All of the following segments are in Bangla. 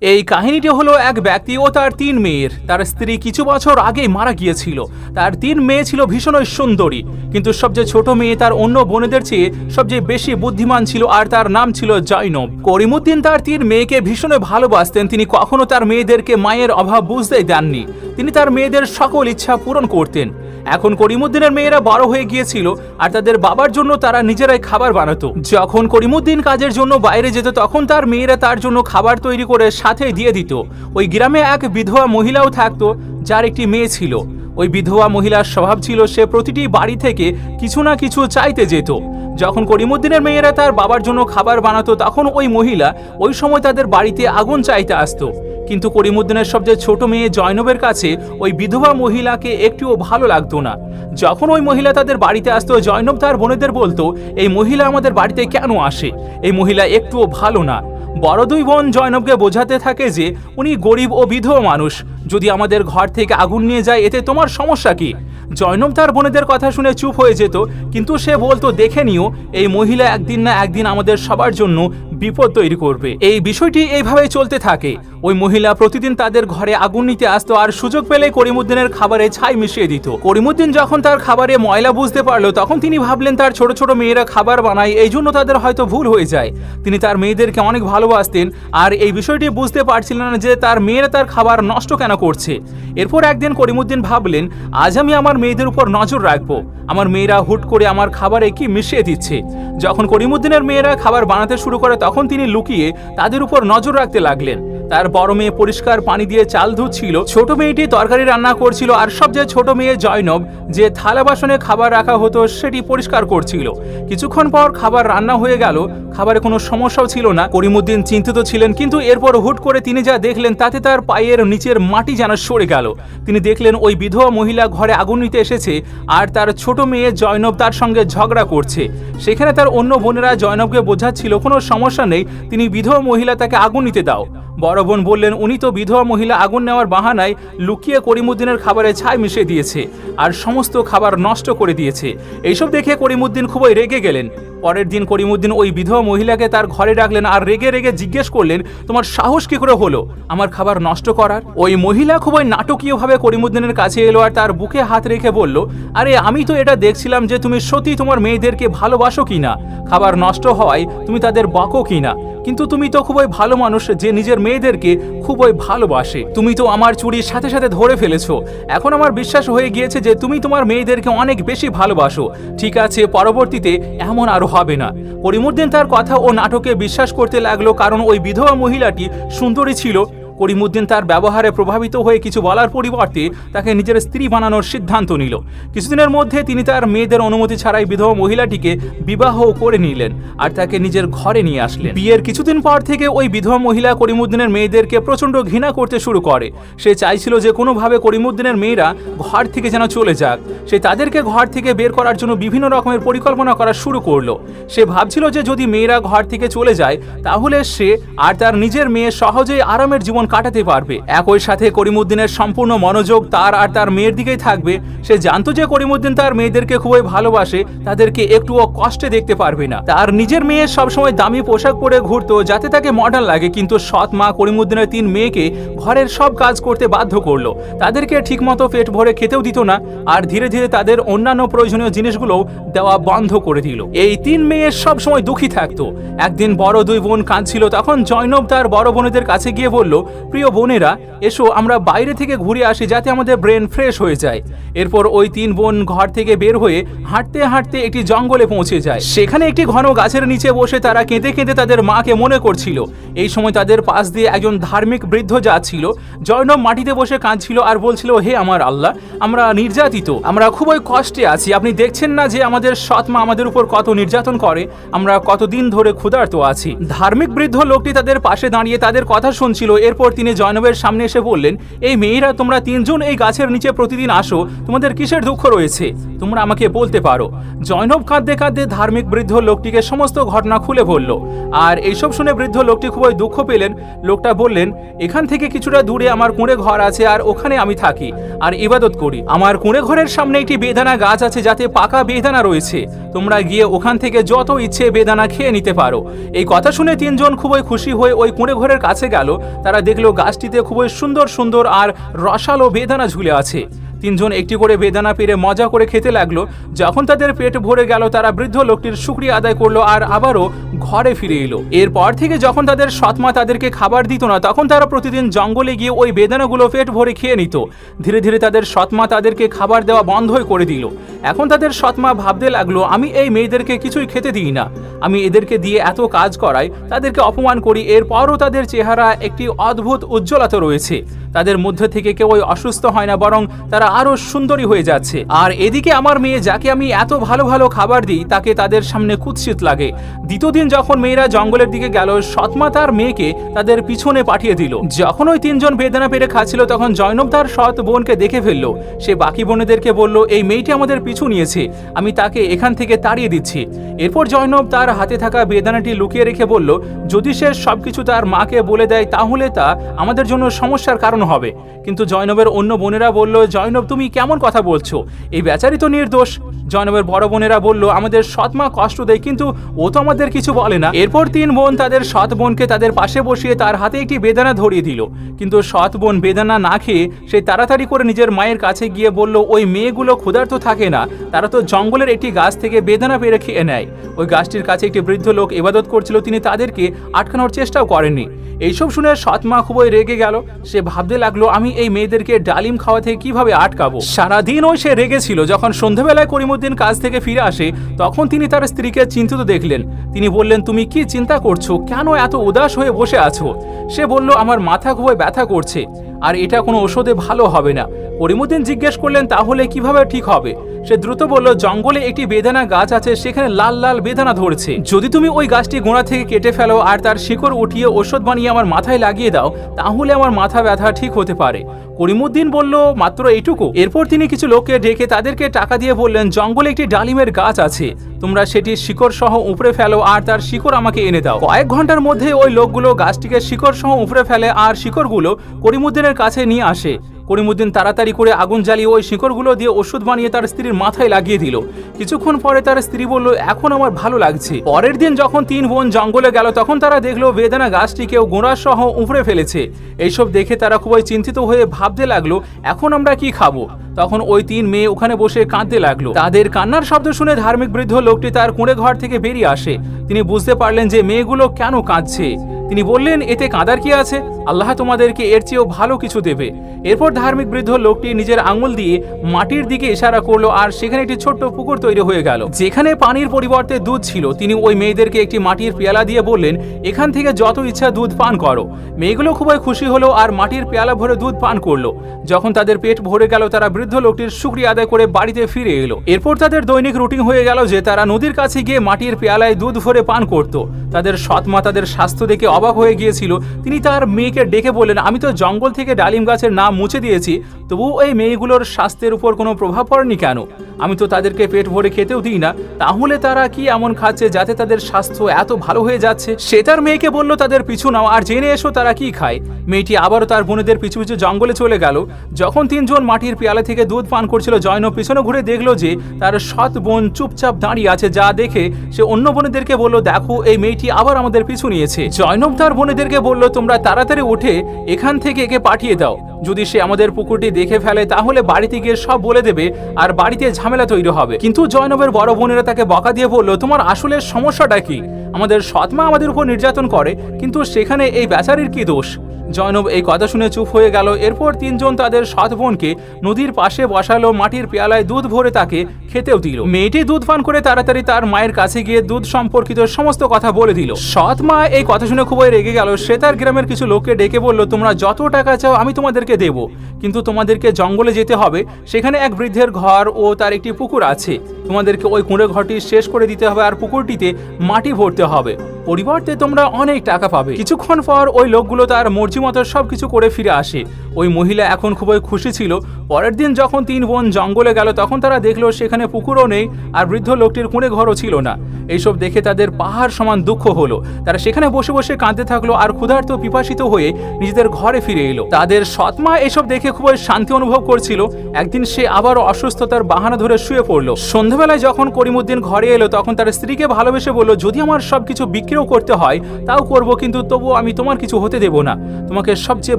এই কাহিনীটি হলো এক ব্যক্তি ও তার তিন মেয়ের। তার স্ত্রী কিছু বছর আগে মারা গিয়েছিল। তার তিন মেয়ে ছিল ভীষণই সুন্দরী। কিন্তু সবচেয়ে ছোট মেয়ে তার অন্য বোনেদের চেয়ে সবচেয়ে বেশি বুদ্ধিমান ছিল আর তার নাম ছিল জৈনব করিমুদ্দিন তার তিন মেয়েকে ভীষণই ভালোবাসতেন। তিনি কখনো তার মেয়েদেরকে মায়ের অভাব বুঝতেই দেননি। তিনি তার মেয়েদের সকল ইচ্ছা পূরণ করতেন। এখন করিমুদ্দিনের মেয়েরা বড় হয়ে গিয়েছিল আর তাদের বাবার জন্য তারা নিজেরাই খাবার বানাতো। যখন করিমুদ্দিন কাজের জন্য বাইরে যেত, তখন তার মেয়েরা তার জন্য খাবার তৈরি করে সাথে দিয়ে দিত। ওই গ্রামে এক বিধবা মহিলাও থাকতো, যার একটি মেয়ে ছিল। ওই বিধবা মহিলার স্বভাব ছিল সে প্রতিটি বাড়ি থেকে কিছু না কিছু চাইতে যেত। যখন করিমুদ্দিনের মেয়েরা তার বাবার জন্য খাবার বানাতো, তখন ওই মহিলা ওই সময় তাদের বাড়িতে আগুন চাইতে আসতো। কিন্তু করিমুদ্দিনের সবচেয়ে ছোট মেয়ে জয়নবের কাছে ওই বিধবা মহিলাকে একটুও ভালো লাগতো না। যখন ওই মহিলা তাদের বাড়িতে আসতো, জয়নব তার বোনেদের বলতো, এই মহিলা আমাদের বাড়িতে কেন আসে? এই মহিলা একটুও ভালো না। বড় দুই বোন জয়নবকে বোঝাতে থাকে যে উনি গরিব ও বিধবা মানুষ। যদি আমাদের ঘর থেকে আগুন নিয়ে যায়, এতে তোমার সমস্যা কি? জয়নব তার বোনেদের কথা শুনে চুপ হয়ে যেত, কিন্তু সে বলতো, দেখে নিও, এই মহিলা একদিন না একদিন আমাদের সবার জন্য বিপদ তৈরি করবে। এই বিষয়টি এইভাবেই চলতে থাকে। ওই মহিলা প্রতিদিন তাদের ঘরে আগুন নিতে আসতো আর সুযোগ পেলে করিমুদ্দিনের খাবারে ছাই মিশিয়ে দিত। করিমুদ্দিন যখন তার খাবারে ময়লা বুঝতে পারল, তখন তিনি ভাবলেন, তার ছোট ছোট মেয়েরা খাবার বানায়, এই জন্য তাদের হয়তো ভুল হয়ে যায়। তিনি তার মেয়েদেরকে অনেক ভালোবাসতেন আর এই বিষয়টি বুঝতে পারছিলেন না যে তার মেয়েরা তার খাবার নষ্ট কেন করছে। এরপর একদিন করিমুদ্দিন ভাবলেন, আজ আমি আমার মেয়েদের উপর নজর রাখব। আমার মেয়েরা হুট করে আমার খাবারে কি মিশিয়ে দিচ্ছে? যখন করিমুদ্দিনের মেয়েরা খাবার বানাতে শুরু করে, তখন তিনি লুকিয়ে তাদের উপর নজর রাখতে লাগলেন। তার বড় মেয়ে পরিষ্কার পানি দিয়ে চাল ধুচ্ছিল। ছোট মেয়েটি তরকারি রান্না করছিল আর সবচেয়ে ছোট মেয়ে জয়নব যে থালা বাসনে খাবার রাখা হতো সেটি পরিষ্কার করছিল। কিছুক্ষণ পর খাবার রান্না হয়ে গেল, খাবারে কোনো সমস্যাও ছিল না। করিমুদ্দিন চিন্তিত ছিলেন, কিন্তু এরপর হুট করে তিনি যা দেখলেন তাতে তার পায়ের নিচের মাটি যেন সরে গেল। তিনি দেখলেন ওই বিধবা মহিলা ঘরে আগুন নিতে এসেছে আর তার ছোট মেয়ে জয়নব তার সঙ্গে ঝগড়া করছে। সেখানে তার অন্য বোনেরা জয়নবকে বোঝাচ্ছিল, কোনো সমস্যা নেই, তিনি বিধবা মহিলা তাকে আগুন নিতে দাও। বড় বোন বললেন, উনি তো বিধবা মহিলা, আগুন নেওয়ার বাহানায় লুকিয়ে করিমুদ্দিনের খাবারে ছাই মিশিয়ে দিয়েছে আর সমস্ত খাবার নষ্ট করে দিয়েছে। এইসব দেখে করিমুদ্দিন খুবই রেগে গেলেন। পরের দিন করিমুদ্দিন ওই বিধবা মহিলাকে তার ঘরে ডাকলেন আর রেগে রেগে জিজ্ঞেস করলেন, তোমার সাহস কি করে হলো? আমার খাবার নষ্ট করার? ওই মহিলা খুবই নাটকীয়ভাবে করিমুদ্দিনের কাছে এলো আর তার বুকে হাত রেখে বলল, আরে, আমি তো এটা দেখছিলাম যে তুমি সত্যি তোমার মেয়েদেরকে ভালোবাসো কিনা। খাবার নষ্ট হওয়ায় তুমি তাদের বকো কিনা। কিন্তু তুমি তো খুবই ভালো মানুষ যে নিজের মেয়েদেরকে খুবই ভালোবাসে। তুমি তো আমার চুরির সাথে সাথে ধরে ফেলেছো। এখন আমার বিশ্বাস হয়ে গিয়েছে যে তুমি তোমার মেয়েদেরকে অনেক বেশি ভালোবাসো। ঠিক আছে, পরবর্তীতে এমন আরও হবে না। করিমুদ্দিন তার কথা ও নাটকে বিশ্বাস করতে লাগল কারণ ওই বিধবা মহিলাটি সুন্দরী ছিল। করিমুদ্দিন তার ব্যবহারে প্রভাবিত হয়ে কিছু বলার পরিবর্তে তাকে নিজের স্ত্রী বানানোর সিদ্ধান্ত নিল। কিছুদিনের মধ্যে তিনি তার মেয়েদের অনুমতি ছাড়াই বিধবা মহিলাটিকে বিবাহ করে নিলেন আর তাকে নিজের ঘরে নিয়ে আসলেন। বিয়ের কিছুদিন পর থেকে ওই বিধবা মহিলা করিমুদ্দিনের মেয়েদেরকে প্রচণ্ড ঘৃণা করতে শুরু করে। সে চাইছিল যে কোনোভাবে করিমুদ্দিনের মেয়েরা ঘর থেকে যেন চলে যাক। সে তাদেরকে ঘর থেকে বের করার জন্য বিভিন্ন রকমের পরিকল্পনা করা শুরু করল। সে ভাবছিল যে যদি মেয়েরা ঘর থেকে চলে যায়, তাহলে সে আর তার নিজের মেয়ে সহজেই আরামের জীবন কাটাতে পারবে। একই সাথে করিমুদ্দিনের সম্পূর্ণ মনোযোগ তার আর তার মেয়ের দিকেই থাকবে। সে জানতো যে করিমুদ্দিন তার মেয়েদেরকে খুবই ভালোবাসে, তাদেরকে একটুও কষ্টে দেখতে পারবে না। তার নিজের মেয়ে সবসময় দামি পোশাক পরে ঘুরতো, যাতে তাকে মডার্ন লাগে, কিন্তু সৎ মা করিমুদ্দিনের তিন মেয়েকে ঘরের সব কাজ করতে বাধ্য করল। তাদেরকে ঠিকমতো পেট ভরে খেতেও দিত না, আর ধীরে ধীরে তাদের অন্যান্য প্রয়োজনীয় জিনিসগুলো দেওয়া বন্ধ করে দিল। এই তিন মেয়ে সব সময় দুঃখী থাকতো। একদিন বড় দুই বোন কাঁদছিল, তখন জয়নব তার বড় বোনেদের কাছে গিয়ে বলল প্রিয় বোনেরা, এসো আমরা বাইরে থেকে ঘুরে আসি যাতে আমাদের ব্রেন ফ্রেশ হয়ে যায়। এরপর ওই তিন বোন ঘর থেকে বের হয়ে হাঁটতে হাঁটতে একটি জঙ্গলে পৌঁছে যায়। সেখানে একটি ঘন গাছের নিচে বসে তারা কেঁদে কেঁদে তাদের মাকে মনে করছিল। এই সময় তাদের পাশ দিয়ে একজন ধার্মিক বৃদ্ধ যাচ্ছিল। জয়নব মাটিতে বসে কাঁদছিল আর বলছিল, হে আমার আল্লাহ, আমরা নির্যাতিত। আমরা খুবই কষ্টে আছি। আপনি দেখছেন না যে আমাদের সৎ মা আমাদের উপর কত নির্যাতন করে? আমরা কতদিন ধরে ক্ষুধার্ত আছি। ধার্মিক বৃদ্ধ লোকটি তাদের পাশে দাঁড়িয়ে তাদের কথা শুনছিল। এরপর তিনি জয়নবের সামনে এসে বললেন, এই মেয়েরা, তোমরা তিনজন এই গাছের নিচে প্রতিদিন আসো। তোমাদের কিসের দুঃখ রয়েছে? তোমরা আমাকে বলতে পারো। জয়নব কাঁদতে কাঁদতে ধার্মিক বৃদ্ধ লোকটিকে সমস্ত ঘটনা খুলে বলল। আর এইসব শুনে বৃদ্ধ লোকটি খুবই দুঃখ পেলেন। লোকটা বললেন, এখান থেকে কিছুটা দূরে আমার কুঁড়ে ঘর আছে আর ওখানে আমি থাকি। আর ইবাদত করি। আমার কুঁড়ে ঘরের সামনে একটি বেদানা গাছ আছে যাতে পাকা বেদানা রয়েছে। তোমরা গিয়ে ওখান থেকে যত ইচ্ছে বেদানা খেয়ে নিতে পারো। এই কথা শুনে তিনজন খুবই খুশি হয়ে ওই কুঁড়ে ঘরের কাছে গেল। তারা দেখল গাছটিতে খুবই সুন্দর সুন্দর আর রসালো বেদানা ঝুলে আছে। তিনজন একটি করে বেদানা পেরে মজা করে খেতে লাগল। যখন তাদের পেট ভরে গেল, তারা বৃদ্ধ লোকটির শুক্রিয়া আদায় করল আর আবারও ঘরে ফিরে এলো। এরপর থেকে যখন তাদের সৎমা তাদেরকে খাবার দিত না, তখন তারা প্রতিদিন জঙ্গলে গিয়ে ওই বেদানাগুলো পেট ভরে খেয়ে নিত। ধীরে ধীরে তাদের সৎমা তাদেরকে খাবার দেওয়া বন্ধই করে দিল। এখন তাদের সৎমা ভাবতে লাগল, আমি এই মেয়েদেরকে কিছুই খেতে দিই না। আমি এদেরকে দিয়ে এত কাজ করাই, তাদেরকে অপমান করি। এরপরও তাদের চেহারা একটি অদ্ভুত উজ্জ্বলতা রয়েছে। তাদের মধ্যে থেকে কেউ অসুস্থ হয় না, বরং তারা আরও সুন্দরী হয়ে যাচ্ছে। আর এদিকে আমার মেয়ে, যাকে আমি এত ভালো ভালো খাবার দিই, তাকে তাদের সামনে কুৎসিত লাগে। দ্বিতীয় দিন যখন মেয়েরা জঙ্গলের দিকে গেল, সৎমা তার মেয়েকে তাদের পিছনে পাঠিয়ে দিল। যখন ওই তিনজন বেদনা পেরে খাচ্ছিল, তখন জয়নব তার সৎ বোনকে দেখে ফেলল। সে বাকি বোনেদেরকে বলল, এই মেয়েটি আমাদের পিছু নিয়েছে। আমি তাকে এখান থেকে তাড়িয়ে দিচ্ছি। এরপর জয়নব তার হাতে থাকা বেদানাটি লুকিয়ে রেখে বলল, যদি সে সবকিছু তার মাকে বলে দেয়, তাহলে তা আমাদের জন্য সমস্যার কারণ হবে। কিন্তু জয়নবের অন্য বোনেরা বলল, জয়নব, তুমি কেমন কথা বলছো? এই বেচারি তো নির্দোষ। জয়নবের বড় বোনেরা বলল, আমাদের সৎ মা কষ্ট দেয়, কিন্তু ও তো আমাদের কিছু বলে না। এরপর তিন বোন তাদের সৎ বোনকে তাদের পাশে বসিয়ে তার হাতে একটি বেদানা ধরিয়ে দিল। কিন্তু সৎ বোন বেদানা না খেয়ে সে তাড়াতাড়ি করে নিজের মায়ের কাছে গিয়ে বলল, ওই মেয়েগুলো ক্ষুধার্ত থাকে না। তারা তো জঙ্গলের একটি গাছ থেকে বেদানা পেরে খেয়ে নেয়। ওই গাছটির কাছে একটি বৃদ্ধ লোক ইবাদত করছিল, তিনি তাদেরকে আটকানোর চেষ্টাও করেননি। এইসব শুনে সৎ মা খুবই রেগে গেল। সে ভাবতে লাগল, আমি এই মেয়েদেরকে ডালিম খাওয়া থেকে কীভাবে আটকাবো? সারাদিন ওই সে রেগেছিল যখন সন্ধ্যাবেলায় করিমুদ্দিন কাজ থেকে ফিরে আসে, তখন তিনি তার স্ত্রীকে চিন্তিত দেখলেন। তিনি বললেন তুমি কি চিন্তা করছ? কেন এত উদাস হয়ে বসে আছো? সে বলল, আমার মাথা খুবই ব্যথা করছে, আর এটা কোনো ওষুধে ভালো হবে না। করিমুদ্দিন জিজ্ঞেস করলেন, তাহলে কীভাবে ঠিক হবে? সে দ্রুত বলল, জঙ্গলে একটি বেদানা গাছ আছে, সেখানে লাল লাল বেদানা ধরছে। যদি তুমি ওই গাছটি গোড়া থেকে কেটে ফেলো আর তার শিকড় উঠিয়ে ওষুধ বানিয়ে আমার মাথায় লাগিয়ে দাও, তাহলে আমার মাথা ব্যথা ঠিক হতে পারে। করিমুদ্দিন বলল, মাত্র এইটুকু। এরপর তিনি কিছু লোককে ডেকে তাদেরকে টাকা দিয়ে বললেন, জঙ্গলে একটি ডালিমের গাছ আছে। তোমরা সেটি শিকড় সহ উপড়ে ফেলো আর তার শিকড় আমাকে এনে দাও। কয়েক ঘণ্টার মধ্যে ওই লোকগুলো গাছটিকে শিকড় সহ উপড়ে ফেলে আর শিকড়গুলো করিমুদ্দিনের কাছে নিয়ে আসে। করিমুদ্দিন তাড়াতাড়ি করে আগুন জ্বালিয়ে ওই শিকড়গুলো দিয়ে ওষুধ বানিয়ে তার স্ত্রীর মাথায় লাগিয়ে দিল। কিছুক্ষণ পরে তার স্ত্রী বলল, এখন আমার ভালো লাগছে। পরের দিন যখন তিন বোন জঙ্গলে গেল, তখন তারা দেখল বেদানা গাছটি কেউ গোড়া সহ উপড়ে ফেলেছে। এইসব দেখে তারা খুবই চিন্তিত হয়ে ভাবতে লাগল, এখন আমরা কি খাব? তখন ওই তিন মেয়ে ওখানে বসে কাঁদতে লাগল। তাদের কান্নার শব্দ শুনে ধার্মিক বৃদ্ধ লোকটি তার কুঁড়ে ঘর থেকে বেরিয়ে আসে। তিনি বুঝতে পারলেন যে মেয়েগুলো কেন কাঁদছে। তিনি বললেন, এতে কাঁদার কি আছে? আল্লাহ তোমাদেরকে এর চেয়েও ভালো কিছু দেবে। এরপর ধার্মিক বৃদ্ধ লোকটি নিজের আঙুল দিয়ে মাটির দিকে ইশারা করল আর সেখানে একটি ছোট্ট পুকুর তৈরি হয়ে গেল। যেখানে পানির পরিবর্তে দুধ ছিল। তিনি ওই মেয়েদেরকে একটি মাটির পেয়ালা দিয়ে বললেন, এখান থেকে যত ইচ্ছা দুধ পান করো। মেয়েগুলো খুবই খুশি হলো আর মাটির পেয়ালা ভরে দুধ পান করল। যখন তাদের পেট ভরে গেল, তারা বৃদ্ধ লোকটির শুক্রিয়া আদায় করে বাড়িতে ফিরে এলো। এরপর তাদের দৈনিক রুটিন হয়ে গেল যে তারা নদীর কাছে গিয়ে মাটির পেয়ালায় দুধ ভরে পান করত। তাদের সৎ মা তাদের স্বাস্থ্য দেখে অবাক হয়ে গিয়েছিল। তিনি তার মেয়েকে ডেকে বললেন, আমি তো জঙ্গল থেকে ডালিম গাছের নাম মুছে দিয়েছি তবুও এই মেয়েগুলোর স্বাস্থ্যের উপর কোনো প্রভাব পড়েনি কেন? আমি তো তাদেরকে পেট ভরে খেতেও দিই না। তাহলে তারা কি এমন খাচ্ছে যাতে তাদের স্বাস্থ্য এত ভালো হয়ে যাচ্ছে? সে তার মেয়েকে বলল, তাদের পিছু নাও, আর জেনে এসো তারা কি খায়। মেয়েটি আবারও তার বোনেদের পিছু পিছু জঙ্গলে চলে গেল। যখন তিনজন মাটির পেয়ালা থেকে দুধ পান করছিল জয়ন পিছনে ঘুরে দেখল যে তার সৎ বোন চুপচাপ দাঁড়িয়ে আছে। যা দেখে সে অন্য বোনেদেরকে বলল, দেখো, এই মেয়েটি আবার আমাদের পিছু নিয়েছে। জয়নব তার বোনেদেরকে বলল, তোমরা তাড়াতাড়ি উঠে এখান থেকে একে পাঠিয়ে দাও। যদি সে আমাদের পুকুরটি দেখে ফেলে, তাহলে বাড়িতে গিয়ে সব বলে দেবে আর বাড়িতে ঝামেলা তৈরি হবে। কিন্তু জয়নবের বড় বোনেরা তাকে বকা দিয়ে বলল, তোমার আসলে সমস্যাটা কি? আমাদের সৎমা আমাদের উপর নির্যাতন করে, কিন্তু সেখানে এই বেচারির কি দোষ? জয়নব এই কথা শুনে চুপ হয়ে গেল। এরপর তিনজন তাদের সৎ বোনকে নদীর পাশে বসালো, মাটির পেয়ালায় দুধ ভরে তাকে খেতেও দিল। মেয়েটি দুধ পান করে তাড়াতাড়ি তার মায়ের কাছে গিয়ে দুধ সম্পর্কিত সমস্ত কথা বলে দিল। সৎ মা এই কথা শুনে খুবই রেগে গেল। সে তার গ্রামের কিছু লোককে ডেকে বলল, তোমরা যত টাকা চাও আমি তোমাদেরকে দেব, কিন্তু তোমাদেরকে জঙ্গলে যেতে হবে। সেখানে এক বৃদ্ধের ঘর ও তার একটি পুকুর আছে। তোমাদেরকে ওই কুঁড়ে ঘরটি শেষ করে দিতে হবে আর পুকুরটিতে মাটি ভরতে হবে। পরিবর্তে তোমরা অনেক টাকা পাবে। কিছুক্ষণ পর ওই লোকগুলো তার মর্জি মতো সবকিছু করে ফিরে আসে। ওই মহিলা এখন খুবই খুশি ছিল। পরের দিন যখন তিন বোন জঙ্গলে গেল, তখন তারা দেখল সেখানে পুকুরও নেই আর বৃদ্ধ লোকটির কুঁড়ে ঘরও ছিল না। এইসব দেখে তাদের পাহাড় সমান দুঃখ হলো। তারা সেখানে বসে বসে কাঁদতে থাকল আর ক্ষুধার্ত পিপাসিত হয়ে নিজেদের ঘরে ফিরে এলো। তাদের সৎমা এসব দেখে খুবই শান্তি অনুভব করছিল। একদিন সে আবার অসুস্থতার বাহানা ধরে শুয়ে পড়ল। সন্ধ্যাবেলায় যখন করিমুদ্দিন ঘরে এলো, তখন তার স্ত্রীকে ভালোবেসে বলল, যদি আমার সবকিছু বিক্রি বিক্রিও করতে হয়, তাও করব কিন্তু তবুও আমি তোমার কিছু হতে দেব না। তোমাকে সবচেয়ে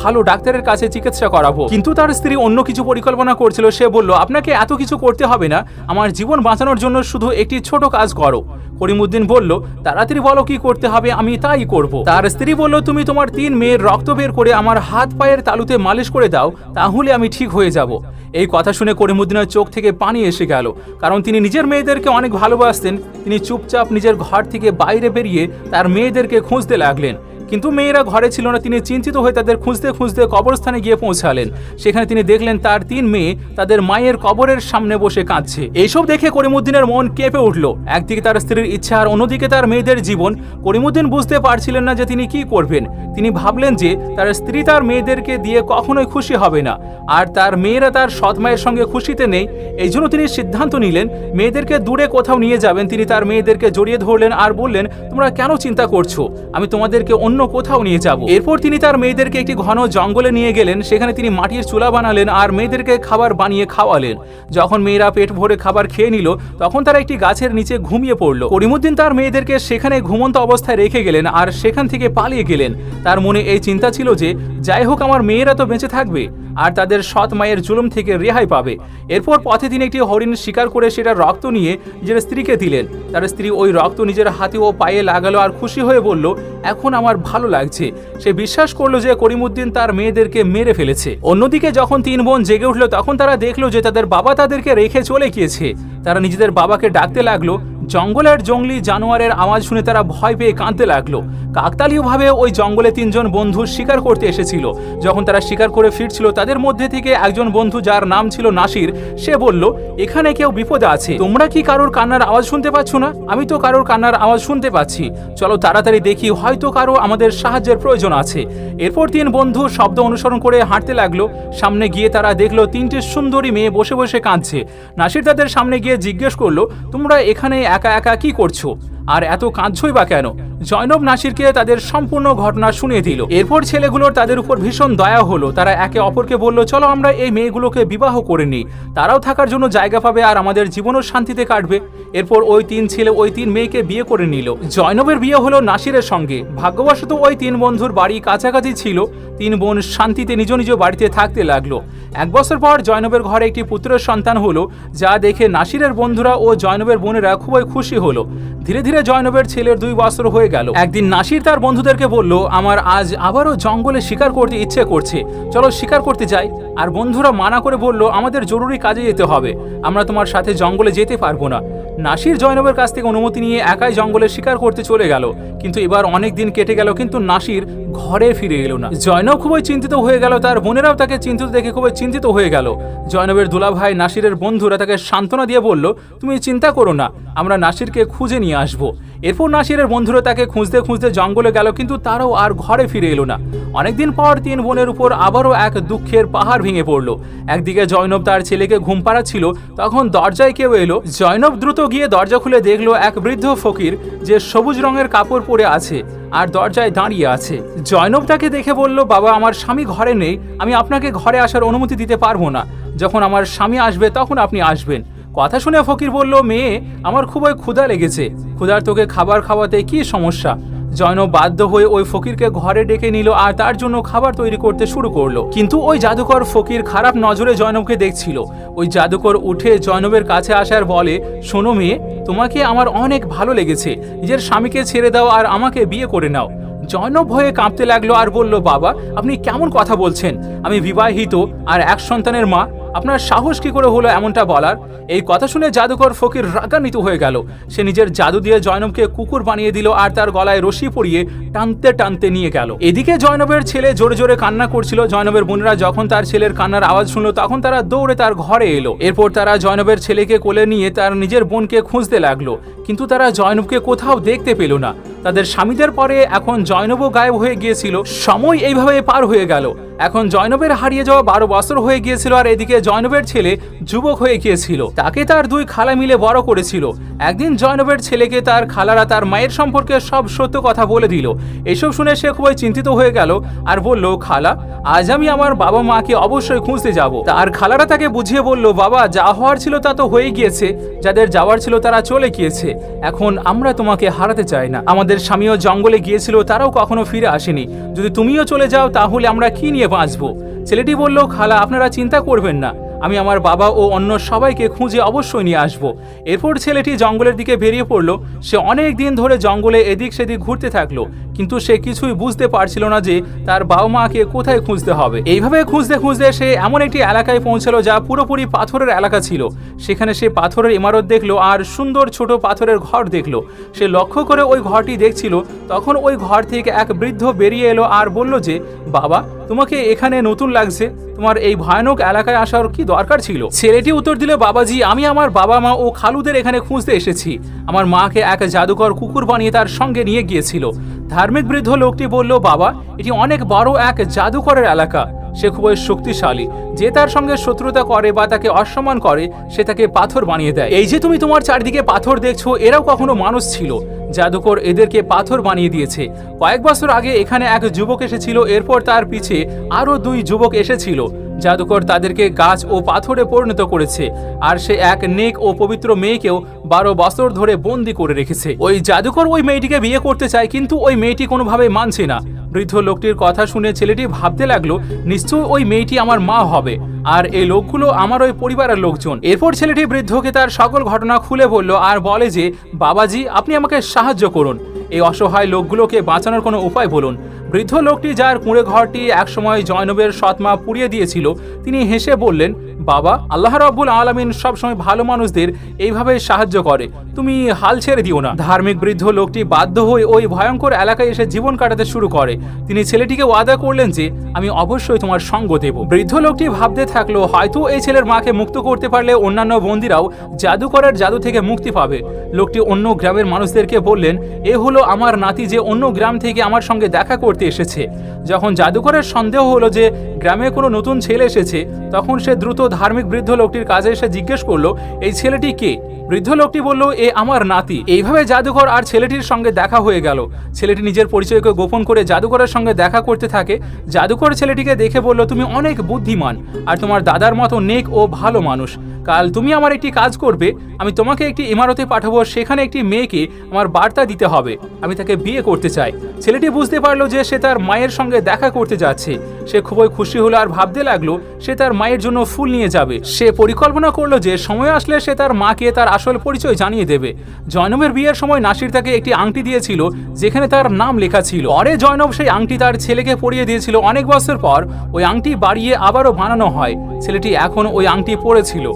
ভালো ডাক্তারের কাছে চিকিৎসা করাবো। কিন্তু তার স্ত্রী অন্য কিছু পরিকল্পনা করছিল, সে বলল, আপনাকে এত কিছু করতে হবে না, আমার জীবন বাঁচানোর জন্য শুধু একটি ছোট কাজ করো। করিমুদ্দিন বলল, তাড়াতাড়ি বলো কি করতে হবে, আমি তাই করব। তার স্ত্রী বলল, তুমি তোমার তিন মেয়ের রক্ত বের করে আমার হাত পায়ের তালুতে মালিশ করে দাও, তাহলে আমি ঠিক হয়ে যাব। এই কথা শুনে করিমুদ্দিনের চোখ থেকে পানি এসে গেল। কারণ তিনি নিজের মেয়েদেরকে অনেক ভালোবাসতেন। তিনি চুপচাপ নিজের ঘর থেকে বাইরে বেরিয়ে তার মেয়েদেরকে খুঁজতে লাগলেন। কিন্তু মেয়েরা ঘরে ছিল না, তিনি চিন্তিত হয়ে তাদের খুঁজতে খুঁজতে কবরস্থানে গিয়ে পৌঁছালেন। সেখানে তিনি দেখলেন তার তিন মেয়ে তাদের মায়ের কবরের সামনে বসে কাঁদছে। এইসব দেখে করিমুদ্দিনের মন কেঁপে উঠল। একদিকে তার স্ত্রীর ইচ্ছা আর অন্যদিকে তার মেয়েদের জীবন। করিমুদ্দিন বুঝতে পারছিলেন না যে তিনি কি করবেন। তিনি ভাবলেন যে তার স্ত্রী তার মেয়েদেরকে দিয়ে কখনোই খুশি হবে না। আর তার মেয়েরা তার সৎ মায়ের সঙ্গে খুশিতে নেই। এই জন্য তিনি সিদ্ধান্ত নিলেন, মেয়েদেরকে দূরে কোথাও নিয়ে যাবেন। তিনি তার মেয়েদেরকে জড়িয়ে ধরলেন আর বললেন, তোমরা কেন চিন্তা করছ? আমি তোমাদেরকে অন্য কোথাও নিয়ে যাব। এরপর তিনি তার মেয়েদেরকে একটি ঘন জঙ্গলে নিয়ে গেলেন। সেখানে তিনি মাটির চুলা বানালেন আর মেয়েদেরকে খাবার বানিয়ে খাওয়ালেন। যখন মেয়েরা পেট ভরে খাবার খেয়ে নিল, তখন তারা একটি গাছের নিচে ঘুমিয়ে পড়ল। করিমুদ্দিন তার মেয়েদেরকে সেখানে ঘুমন্ত অবস্থায় রেখে গেলেন আর সেখান থেকে পালিয়ে গেলেন। তার মনে এই চিন্তা ছিল যে, যাই হোক, আমার মেয়েরা তো বেঁচে থাকবে। আর তাদের সৎ মায়ের জুলুম থেকে রেহাই পাবে। এরপর পথে তিনি একটি হরিণ শিকার করে সেটা রক্ত নিয়ে নিজের স্ত্রীকে দিলেন। তার স্ত্রী ওই রক্ত নিজের হাতে ও পায়ে লাগালো আর খুশি হয়ে বলল, এখন আমার ভালো লাগছে। সে বিশ্বাস করল যে করিমুদ্দিন তার মেয়েদেরকে মেরে ফেলেছে। অন্যদিকে যখন তিন বোন জেগে উঠল, তখন তারা দেখল যে তাদের বাবা তাদেরকে রেখে চলে গিয়েছে। তারা নিজেদের বাবাকে ডাকতে লাগল। জঙ্গলের জঙ্গলি জানোয়ারের আওয়াজ শুনে তারা ভয় পেয়ে কাঁদতে লাগল। কাকতালীয়ভাবে ওই জঙ্গলে তিনজন বন্ধু শিকার করতে এসেছিল। যখন তারা শিকার করে ফিরছিল, তাদের মধ্যে থেকে একজন বন্ধু যার নাম ছিল নাসির, সে বলল, এখানে কেউ বিপদে আছে। তোমরা কি কারোর কান্নার আওয়াজ শুনতে পাচ্ছ না? আমি তো কারোর কান্নার আওয়াজ শুনতে পাচ্ছি। চলো তাড়াতাড়ি দেখি হয়তো কারও আমাদের সাহায্যের প্রয়োজন আছে। এরপর তিন বন্ধু শব্দ অনুসরণ করে হাঁটতে লাগল। সামনে গিয়ে তারা দেখল, তিনটে সুন্দরী মেয়ে বসে বসে কাঁদছে। নাসির তাদের সামনে গিয়ে জিজ্ঞেস করল, তোমরা এখানে একা একা কি করছ? আর এত কাঁদছই বা কেন? জয়নব নাসিরকে তাদের সম্পূর্ণ ঘটনা শুনিয়ে দিল। এরপর ছেলেগুলোর তাদের উপর ভীষণ দয়া হলো। তারা একে অপরকে বলল, চলো আমরা এই মেয়েগুলোকে বিবাহ করে নিই। তারাও থাকার জন্য জায়গা পাবে আর আমাদের জীবনও শান্তিতে কাটবে। এরপর ওই তিন ছেলে ওই তিন মেয়েকে বিয়ে করে নিল। জয়নবের বিয়ে হলো নাসিরের সঙ্গে। ভাগ্যবশত ওই তিন বন্ধুর বাড়ি কাছাকাছি ছিল। তিন বোন শান্তিতে নিজ নিজ বাড়িতে থাকতে লাগল। এক বছর পর জয়নবের ঘরে একটি পুত্রের সন্তান হলো, যা দেখে নাসিরের বন্ধুরা ও জয়নবের বোনেরা খুবই খুশি হলো। ধীরে ধীরে জয়নবের ছেলের দুই বছর হয়ে গেল। একদিন নাসির তার বন্ধুদেরকে বলল, আমার আজ আবারও জঙ্গলে শিকার করতে ইচ্ছে করছে। চলো শিকার করতে যাই। আর বন্ধুরা মানা করে বলল, আমাদের জরুরি কাজে যেতে হবে। আমরা তোমার সাথে জঙ্গলে যেতে পারব না। নাসির জয়নবের কাছ থেকে অনুমতি নিয়ে একাই জঙ্গলের শিকার করতে চলে গেল। কিন্তু এবার অনেক দিন কেটে গেল, কিন্তু নাসির ঘরে ফিরে এলো না। জয়নব খুবই চিন্তিত হয়ে গেল, তার বোনেরাও তাকে চিন্তিত দেখে খুবই চিন্তিত হয়ে গেল। জয়নবের দুলাভাই নাসিরের বন্ধুরা তাকে সান্ত্বনা দিয়ে বলল, তুমি চিন্তা করো না, আমরা নাসিরকে খুঁজে নিয়ে আসব। এরপর নাসিরের বন্ধুরা তাকে খুঁজতে খুঁজতে জঙ্গলে গেল, কিন্তু তারাও আর ঘরে ফিরে এলো না। অনেকদিন পর তিন বোনের উপর আবারও এক দুঃখের পাহাড় ভেঙে পড়ল। একদিকে জয়নব তার ছেলেকে ঘুম পাড়াচ্ছিল, তখন দরজায় কেউ এলো। জয়নব দ্রুত গিয়ে দরজা খুলে দেখল এক বৃদ্ধ ফকির যে সবুজ রঙের কাপড় পরে আছে আর দরজায় দাঁড়িয়ে আছে। জয়নব তাকে দেখে বলল, বাবা, আমার স্বামী ঘরে নেই। আমি আপনাকে ঘরে আসার অনুমতি দিতে পারব না। যখন আমার স্বামী আসবে, তখন আপনি আসবেন। কথা শুনে ফকির বলল, মেয়ে, আমার খুবই ক্ষুধা লেগেছে। ক্ষুধার তোকে খাবার খাওয়াতে কি সমস্যা? জয়নব বাধ্য হয়ে ওই ফকিরকে ঘরে ডেকে নিল আর তার জন্য খাবার তৈরি করতে শুরু করল। কিন্তু ওই জাদুকর ফকির খারাপ নজরে জয়নবকে দেখছিল। ওই জাদুকর উঠে জয়নবের কাছে আসার বলে, শোনো মেয়ে, তোমাকে আমার অনেক ভালো লেগেছে। নিজের স্বামীকে ছেড়ে দাও আর আমাকে বিয়ে করে নাও। জয়নব ভয়ে কাঁপতে লাগল আর বলল, বাবা, আপনি কেমন কথা বলছেন? আমি বিবাহিত আর এক সন্তানের মা আপনার সাহস কি করে হলো এমনটা বলার? এই কথা শুনে জাদুকর ফকির রাগান্বিত হয়ে গেল। সে নিজের জাদু দিয়ে জয়নবকে কুকুর বানিয়ে দিল আর তার গলায় রশি পরিয়ে টানতে টানতে নিয়ে গেল। এদিকে জয়নবের ছেলে জোরে জোরে কান্না করছিল। জয়নবের বোনেরা যখন তার ছেলের কান্নার আওয়াজ শুনলো, তখন তারা দৌড়ে তার ঘরে এলো। এরপর তারা জয়নবের ছেলেকে কোলে নিয়ে তার নিজের বোনকে খুঁজতে লাগল। কিন্তু তারা জয়নবকে কোথাও দেখতে পেল না। তাদের স্বামীদের পরে এখন জয়নবও গায়েব হয়ে গিয়েছিল। সময় এইভাবে পার হয়ে গেল। এখন জয়নবের হারিয়ে যাওয়া বারো বছর হয়ে গিয়েছিল আর এদিকে জয়নবের ছেলে যুবক হয়ে গিয়েছিল। তাকে তার দুই খালা মিলে বড় করেছিল। একদিন জয়নবের ছেলেকে তার খালারা তার মায়ের সম্পর্কে সব সত্য কথা বলে দিল। এসব শুনে সে খুবই চিন্তিত হয়ে গেল আর বলল, খালা, আজ আমি আমার বাবা মাকে অবশ্যই খুঁজতে যাব। তার খালারা তাকে বুঝিয়ে বলল, বাবা, যা হওয়ার ছিল তা তো হয়ে গিয়েছে। যাদের যাওয়ার ছিল তারা চলে গিয়েছে। এখন আমরা তোমাকে হারাতে চাই না। আমাদের স্বামীও জঙ্গলে গিয়েছিল, তারাও কখনো ফিরে আসেনি। যদি তুমিও চলে যাও, তাহলে আমরা কি নিয়ে বাঁচবো? ছেলেটি বলল, খালা, আপনারা চিন্তা করবেন না। আমি আমার বাবা ও অন্য সবাইকে খুঁজে অবশ্যই নিয়ে আসব। এরপর ছেলেটি জঙ্গলের দিকে বেরিয়ে পড়ল। সে অনেক দিন ধরে জঙ্গলে এদিক সেদিক ঘুরতে থাকল। কিন্তু সে কিছুই বুঝতে পারছিল না যে তার বাবা মাকে কোথায় খুঁজতে হবে। এইভাবে খুঁজতে খুঁজতে সে এমন একটি এলাকায় পৌঁছালো যা পুরোপুরি পাথরের এলাকা ছিল। সেখানে সে পাথরের ইমারত দেখল আর সুন্দর ছোট পাথরের ঘর দেখল। সে লক্ষ্য করে ওই ঘরটি দেখছিল। তখন ওই ঘর থেকে এক বৃদ্ধ বেরিয়ে এলো আর বলল যে, বাবা, তোমাকে এখানে নতুন লাগছে। তোমার এই ভয়ানক এলাকায় আসার কি দরকার ছিল? ছেলেটি উত্তর দিল, বাবাজি, আমি আমার বাবা মা ও খালুদের এখানে খুঁজতে এসেছি। আমার মাকে এক জাদুকর কুকুর বানিয়ে তার সঙ্গে নিয়ে গিয়েছিল। ধার্মিক বৃদ্ধ লোকটি বলল, বাবা, এটি অনেক বড় এক জাদুকরের এলাকা। সে খুবই শক্তিশালী। যে তার সঙ্গে শত্রুতা করে বা তাকে অসম্মান করে, সে তাকে পাথর বানিয়ে দেয়। এই যে তুমি তোমার চারদিকে পাথর দেখছ, এরাও কখনো মানুষ ছিল। জাদুকর এদেরকে পাথর বানিয়ে দিয়েছে। কয়েক বছর আগে এখানে এক যুবক এসেছিল, এরপর তার পিছে আরও দুই যুবক এসেছিল। জাদুকর তাদেরকে গাছ ও পাথরে পরিণত করেছে, আর সে এক নেক ও পবিত্র মেয়েকেও বারো বছর ধরে বন্দি করে রেখেছে। ওই জাদুকর ওই মেয়েটিকে বিয়ে করতে চায়, কিন্তু ওই মেয়েটি কোনোভাবে মানছে না। বৃদ্ধ লোকটির কথা শুনে ছেলেটি ভাবতে লাগল, নিশ্চয়ই ওই মেয়েটি আমার মা হবে, আর এই লোকগুলো আমার ওই পরিবারের লোকজন। এরপর ছেলেটি বৃদ্ধকে তার সকল ঘটনা খুলে বলল, আর বলে যে, বাবাজি, আপনি আমাকে সাহায্য করুন। এই অসহায় লোকগুলোকে বাঁচানোর কোনো উপায় বলুন। বৃদ্ধ লোকটি যার কুঁড়ে ঘরটি একসময় জয়নবের সৎমা পুড়িয়ে দিয়েছিল, তিনি হেসে বললেন, বাবা, আল্লাহ রাব্বুল আলমিন সবসময় ভালো মানুষদের এইভাবে সাহায্য করে। তুমি হাল ছেড়ে দিও না। ধার্মিক বৃদ্ধ লোকটি বাধ্য হয়ে ওই ভয়ঙ্কর এলাকায় এসে জীবন কাটাতে শুরু করে। তিনি ছেলেটিকে ওয়াদা করলেন যে, আমি অবশ্যই তোমার সঙ্গ দেব। বৃদ্ধ লোকটি ভাবতে থাকল, হয়তো এই ছেলের মাকে মুক্ত করতে পারলে অন্যান্য বন্দিরাও জাদুকরের জাদু থেকে মুক্তি পাবে। লোকটি অন্য গ্রামের মানুষদেরকে বললেন, এ হলো আমার নাতি যে অন্য গ্রাম থেকে আমার সঙ্গে দেখা করতে এসেছে। যখন জাদুঘরের সন্দেহ হলো যে গ্রামে কোনো নতুন ছেলে এসেছে, তখন সে দ্রুত ধার্মিক বৃদ্ধ লোকটির কাজে এসে জিজ্ঞেস করল, এই ছেলেটি কে? বৃদ্ধ লোকটি বলল, এ আমার নাতি। এইভাবে জাদুঘর আর ছেলেটির সঙ্গে দেখা হয়ে গেল। ছেলেটি নিজের পরিচয়কে গোপন করে জাদুঘরের সঙ্গে দেখা করতে থাকে। জাদুঘর ছেলেটিকে দেখে বলল, তুমি অনেক বুদ্ধিমান আর তোমার দাদার মতো নেক ও ভালো মানুষ। কাল তুমি আমার একটি কাজ করবে। আমি তোমাকে একটি ইমারতে পাঠাবো, সেখানে একটি মেয়েকে আমার বার্তা দিতে হবে। আমি তাকে বিয়ে করতে চাই। ছেলেটি বুঝতে পারল যে সে তার মায়ের সঙ্গে দেখা করতে যাচ্ছে। সে খুবই খুশি হলো আর ভাবতে লাগল, সে তার মায়ের জন্য ফুল নিয়ে যাবে। সে পরিকল্পনা করল যে, সময় আসলে সে তার মাকে তার আসল পরিচয় জানিয়ে দেবে। জয়নবের বিয়ের সময় নাসির তাকে একটি আংটি দিয়েছিল, যেখানে তার নাম লেখা ছিল। পরে জয়নব সেই আংটি তার ছেলেকে পরিয়ে দিয়েছিল অনেক বছর পর। ওই আংটি বাড়িয়ে আবারও বানানো হয়। ছেলেটি এখন ওই আংটি পরেছিল।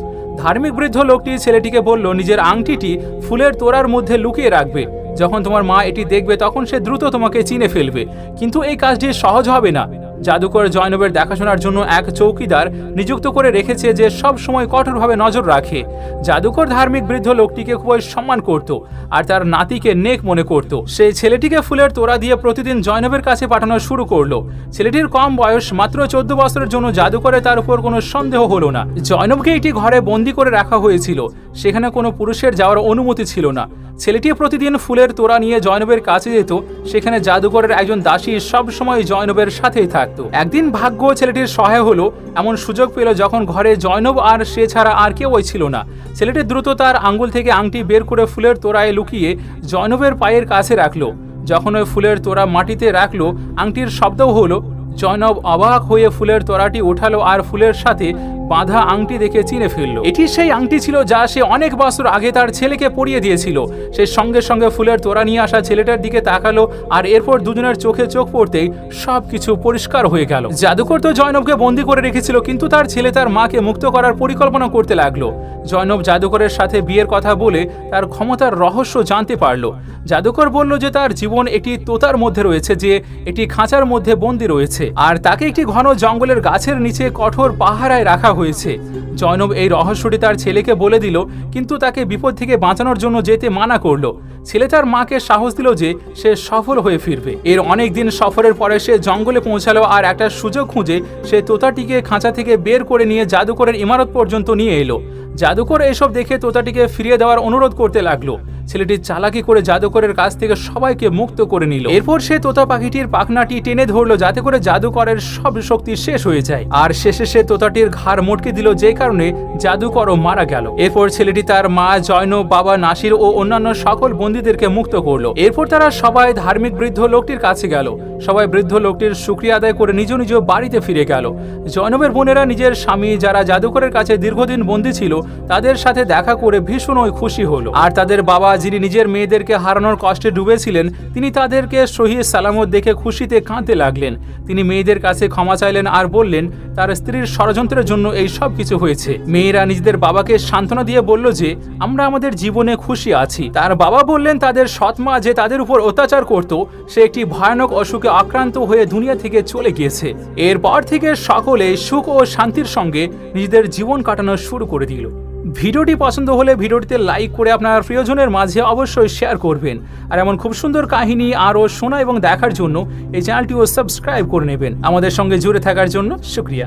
ধার্মিক বৃদ্ধ লোকটি ছেলেটিকে বলল, নিজের আংটিটি ফুলের তোড়ার মধ্যে লুকিয়ে রাখবে। যখন তোমার মা এটি দেখবে, তখন সে দ্রুত তোমাকে চিনে ফেলবে। কিন্তু এই কাজটি সহজ হবে না। জাদুকর জয়নবের দেখাশোনার জন্য এক চৌকিদার নিযুক্ত করে রেখেছে যে সব সময় কঠোরভাবে নজর রাখে। জাদুকর ধার্মিক বৃদ্ধ লোকটিকে খুবই সম্মান করত আর তার নাতিকে নেক মনে করত। সেই ছেলেটিকে ফুলের তোড়া দিয়ে প্রতিদিন জয়নবের কাছে পাঠানো শুরু করল। ছেলেটির কম বয়স মাত্র চোদ্দ বছরের জন্য জাদুকরে তার উপর কোনো সন্দেহ হলো না। জয়নবকে একটি ঘরে বন্দি করে রাখা হয়েছিল। সেখানে কোনো পুরুষের যাওয়ার অনুমতি ছিল না। ছেলেটি প্রতিদিন ফুলের তোড়া নিয়ে জয়নবের কাছে যেত। সেখানে জাদুকরের একজন দাসী সব সময় জয়নবের সাথেই থাকতো। একদিন ভাগ্য ছেলেটির সহায় হলো, এমন সুযোগ পেল যখন ঘরে জয়নব আর সে ছাড়া আর কেউই ছিল না। ছেলেটি দ্রুত তার আঙ্গুল থেকে আংটি বের করে ফুলের তোড়ায় লুকিয়ে জয়নবের পায়ের কাছে রাখল। যখন ওই ফুলের তোড়া মাটিতে রাখল, আংটির শব্দও হলো, জয়নব অবাক হয়ে ফুলের তোড়াটি ওঠালো আর ফুলের সাথে বাঁধা আংটি দেখে চিনে ফেলল। এটি সেই আংটি ছিল যা সে অনেক বছর আগে তার ছেলেকে পরিয়ে দিয়েছিল। সে সঙ্গে সঙ্গে ফুলের তোড়া নিয়ে আসা ছেলেটার দিকে তাকালো আর এরপর দুজনের চোখে চোখ পড়তেই সবকিছু পরিষ্কার হয়ে গেল। জাদুকর তো জয়নবকে বন্দি করে রেখেছিল, কিন্তু তার ছেলে তার মাকে মুক্ত করার পরিকল্পনা করতে লাগল। জয়নব জাদুকরের সাথে বিয়ের কথা বলে তার ক্ষমতার রহস্য জানতে পারল। জাদুকর বলল যে তার জীবন একটি তোতার মধ্যে রয়েছে, যে এটি খাঁচার মধ্যে বন্দি রয়েছে। আর তাকে একটি ঘন জঙ্গলের গাছের নিচে কঠোর পাহারায় রাখা হয়েছে। জয়নব এই রহস্যটি তার ছেলেকে বলে দিল, কিন্তু তাকে বিপদ থেকে বাঁচানোর জন্য যেতে মানা করল। ছেলে তার মাকে সাহস দিল যে সে সফল হয়ে ফিরবে। এর অনেক দিন সফরের পরে সে জঙ্গলে পৌঁছালো আর একটা সুযোগ খুঁজে সে তোতাটিকে খাঁচা থেকে বের করে নিয়ে জাদুকরের ইমারত পর্যন্ত নিয়ে এলো। জাদুকর এসব দেখে তোতাটিকে ফিরিয়ে দেওয়ার অনুরোধ করতে লাগল। ছেলেটি চালাকি করে জাদুকরের কাছ থেকে সবাইকে মুক্ত করে নিল। এরপর সে তোতা পাখিটির পাখনাটি টেনে ধরলো, যাতে করে জাদুকরের সব শক্তি শেষ হয়ে যায়। আর শেষে সে তোতাটির ঘাড় মটকে দিল, যে কারণে জাদুকরও মারা গেল। এরপর ছেলেটি তার মা জয়নব বাবা, নাসির ও অন্যান্য সকল বন্দীদেরকে মুক্ত করল। এরপর তারা সবাই ধার্মিক বৃদ্ধ লোকটির কাছে গেল। সবাই বৃদ্ধ লোকটির শুক্রিয়া আদায় করে নিজ নিজ বাড়িতে ফিরে গেল। জয়নবের বোনেরা নিজের স্বামী যারা জাদুকরের কাছে দীর্ঘদিন বন্দী ছিল, তাদের সাথে দেখা করে ভীষণই খুশি হলো। আর তাদের বাবা যিনি নিজের মেয়েদেরকে হারানোর কষ্টে ডুবেছিলেন, তিনি তাদেরকে সহি সালামত দেখে খুশিতে কাঁদতে লাগলেন। তিনি মেয়েদের কাছে ক্ষমা চাইলেন আর বললেন, তার স্ত্রীর ষড়যন্ত্রের জন্য এই সব কিছু হয়েছে। মেয়েরা নিজেদের বাবাকে সান্ত্বনা দিয়ে বলল যে, আমরা আমাদের জীবনে খুশি আছি। তার বাবা বললেন, তাদের সৎমা যে তাদের উপর অত্যাচার করত, সে একটি ভয়ানক অসুখে আক্রান্ত হয়ে দুনিয়া থেকে চলে গিয়েছে। এরপর থেকে সকলে সুখ ও শান্তির সঙ্গে নিজেদের জীবন কাটানো শুরু করে দিল। ভিডিওটি পছন্দ হলে ভিডিওটিতে লাইক করে আপনার প্রিয়জনের মাঝে অবশ্যই শেয়ার করবেন। আর এমন খুব সুন্দর কাহিনী আরও শোনা এবং দেখার জন্য এই চ্যানেলটিও সাবস্ক্রাইব করে নেবেন। আমাদের সঙ্গে জুড়ে থাকার জন্য শুক্রিয়া।